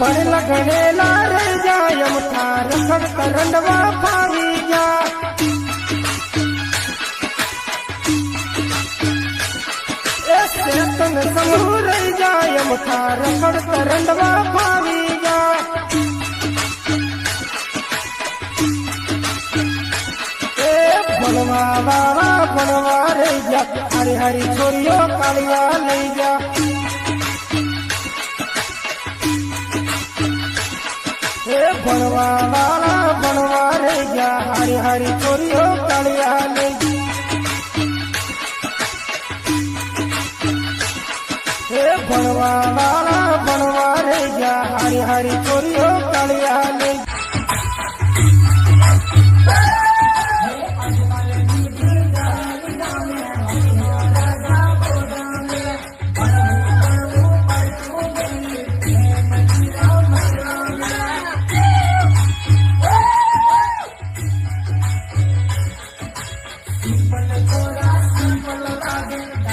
ભણેલા ગણેલા રહી જાય અમથા રખડ કરંડવા ફાવી જા એ શેતન સમૂહ રહી જાય અમથા રખડ કરંડવા ફાવી જા એ ભણવા વાળા ભણવા રહી જા હરી હરી છોરીઓ કાળિયા લઈ જા એ ભણવા વાળા ભણવા રે ગયા હારી હારી છોરીઓ કાળિયા લઈ જા. એ ભણવા વાળા ભણવા રહી જા હારી હારી લઈ করলে তোরা সফলতা দেন